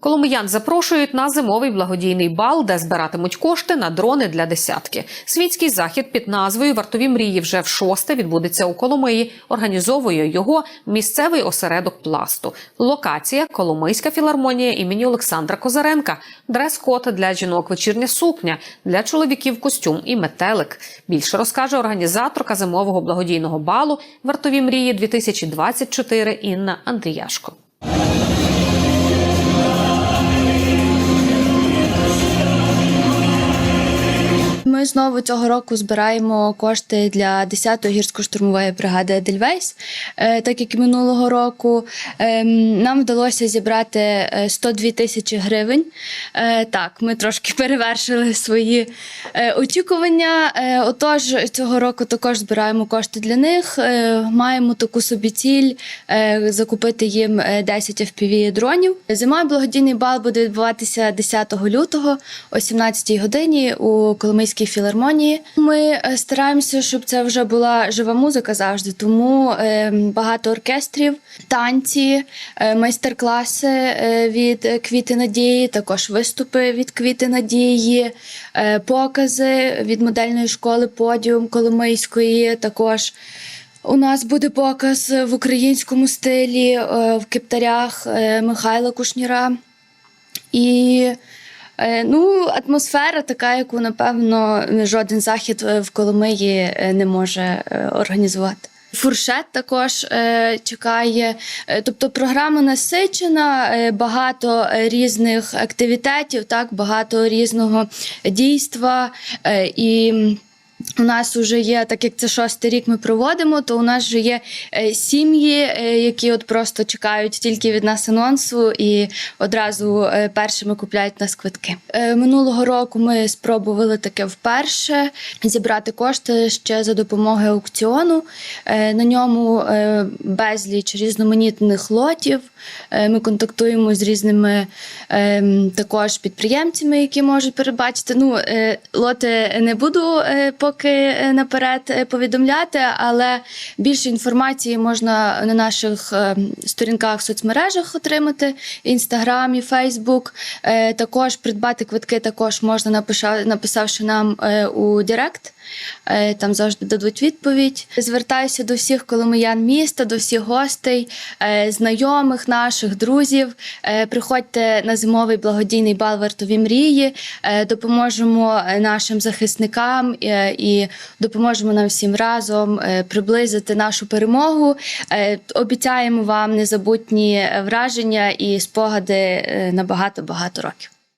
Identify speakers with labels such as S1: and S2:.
S1: Коломиян запрошують на зимовий благодійний бал, де збиратимуть кошти на дрони для десятки. Світський захід під назвою Вартові мрії вже в шосте відбудеться у Коломиї. Організовує його місцевий осередок пласту. Локація Коломийська філармонія імені Олександра Козаренка. Дрес-код для жінок вечірня сукня, для чоловіків костюм і метелик. Більше розкаже організаторка зимового благодійного балу Вартові мрії 2024 Інна Андріяшко.
S2: Ми знову цього року збираємо кошти для 10-ї гірсько-штурмової бригади Едельвейс. Е, Так як і минулого року ем, нам вдалося зібрати е, 102 тисячі гривень. Е, Так, ми трошки перевершили свої е, очікування. Е, Отож, цього року також збираємо кошти для них. Е, Маємо таку собі ціль е, закупити їм е, 10 FPV дронів. Зимовий благодійний бал буде відбуватися 10 лютого о 17 годині у Коломийській філармонії. Ми е, стараємося, щоб це вже була жива музика завжди. Тому е, багато оркестрів, танці, е, майстер-класи від Квіти Надії, також виступи від Квіти Надії, покази від модельної школи Подіум Коломийської. Також у нас буде показ в українському стилі в кептарях Михайла Кушніра. І ну, атмосфера така, яку, напевно, жоден захід е, в Коломиї е, не може е, організувати. Фуршет також е, чекає. Е, Тобто програма насичена, е, багато е, різних активітетів, так, багато різного дійства. Е, і у нас вже є, так як це шостий рік ми проводимо, то у нас вже є е, сім'ї, е, які от просто чекають тільки від нас анонсу і одразу е, першими купляють нас квитки. Минулого року ми спробували таке вперше зібрати кошти ще за допомогою аукціону. На ньому безліч різноманітних лотів. Ми контактуємо з різними е, також підприємцями, які можуть передбачити. Ну, лоти не буду е, поки е, наперед е, повідомляти, але більше інформації можна на наших е, сторінках в соцмережах отримати: інстаграмі, Фейсбук. Також придбати квитки також можна написавши нам у Директ. Е, Там завжди дадуть відповідь. Звертаюся до всіх коломиян міста, до всіх гостей, е, знайомих наших, друзів. Е, Приходьте на зимовий благодійний бал вартові мрії. Допоможемо нашим захисникам і допоможемо нам всім разом приблизити нашу перемогу. Обіцяємо вам незабутні враження і спогади на багато багато років.